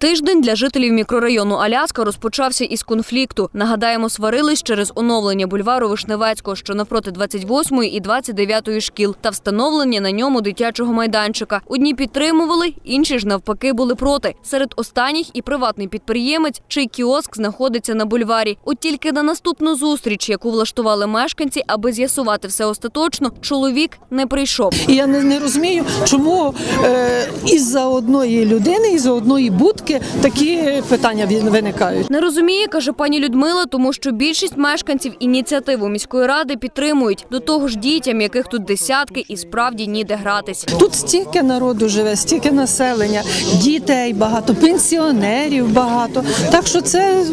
Тиждень для жителів мікрорайону Аляска розпочався із конфлікту. Нагадаємо, сварились через оновлення бульвару Вишневецького, що навпроти 28-ї і 29-ї шкіл, та встановлення на ньому дитячого майданчика. Одні підтримували, інші ж навпаки були проти. Серед останніх і приватний підприємець, чий кіоск знаходиться на бульварі. От тільки на наступну зустріч, яку влаштували мешканці, аби з'ясувати все остаточно, чоловік не прийшов. Я не, не розумію, чому е, із-за одної людини, із-за одної будки такі питання виникають. Не розуміє, каже пані Людмила, тому що більшість мешканців ініціативу міської ради підтримують. До того ж, дітям, яких тут десятки, і справді ніде гратись. Тут стільки народу живе, стільки населення, дітей багато, пенсіонерів багато. Так що це,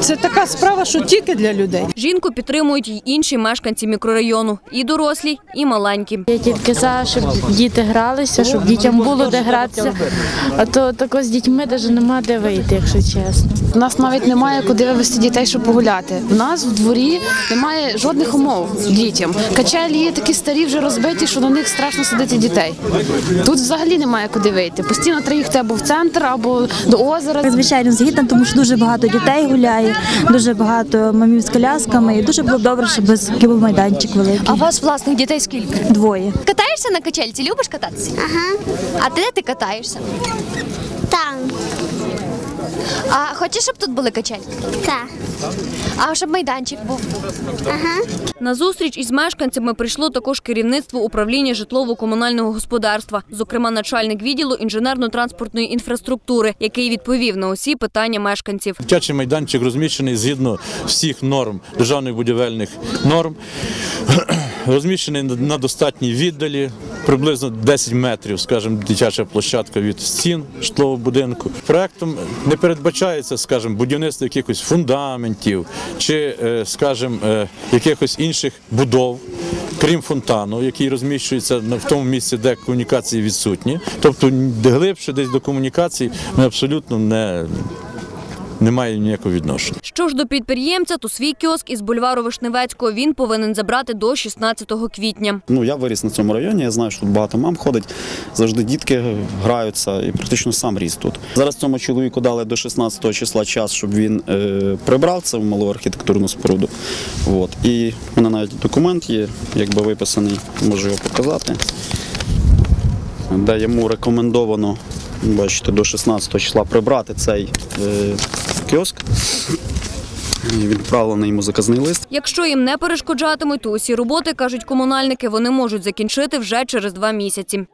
це така справа, що тільки для людей. Жінку підтримують й інші мешканці мікрорайону, і дорослі, і маленькі. Я тільки за, щоб діти гралися, щоб дітям було де гратися. А то тако з дітьми навіть нема де вийти, якщо чесно. У нас навіть немає куди вивезти дітей, щоб погуляти. У нас в дворі немає жодних умов дітям. Качелі є такі старі, вже розбиті, що на них страшно садити дітей. Тут взагалі немає куди вийти. Постійно треба їхати або в центр, або до озера. Звичайно, згідна, тому що дуже багато дітей гуляє, дуже багато мамів з колясками, і дуже було б добре, щоб був майданчик великий. А у вас власних дітей скільки? Двоє. Катаєшся на качельці? Любиш кататися? Ага. А де ти катаєшся? Там, А хочеш, щоб тут були качельки? так. А щоб майданчик був? На зустріч із мешканцями прийшло також керівництво управління житлово-комунального господарства, зокрема начальник відділу інженерно-транспортної інфраструктури, який відповів на усі питання мешканців. Дитячий майданчик розміщений згідно всіх норм державних будівельних норм. Розміщений на- на достатній віддалі, приблизно 10 метрів, скажімо, дитяча площадка від стін житлового будинку. Проектом не передбачається, скажімо, будівництво якихось фундаментів чи, е, скажімо, е, якихось інших будов. Крім фонтану, який розміщується в тому місці, де комунікації відсутні. Тобто глибше десь до комунікації ми абсолютно не, не має ніякого відношення. Що ж до підприємця, то свій кіоск із бульвару Вишневецького він повинен забрати до 16 квітня. Ну, я виріс на цьому районі, я знаю, що тут багато мам ходить, завжди дітки граються і практично сам ріс тут. Зараз цьому чоловіку дали до 16 числа час, щоб він е, прибрав це в малу архітектурну споруду. От. І в мене навіть документ є, якби виписаний, можу його показати, де йому рекомендовано, бачите, до 16 числа прибрати цей е, кіоск. Відправлений йому заказний лист. Якщо їм не перешкоджатимуть, то усі роботи, кажуть комунальники, вони можуть закінчити вже через два місяці.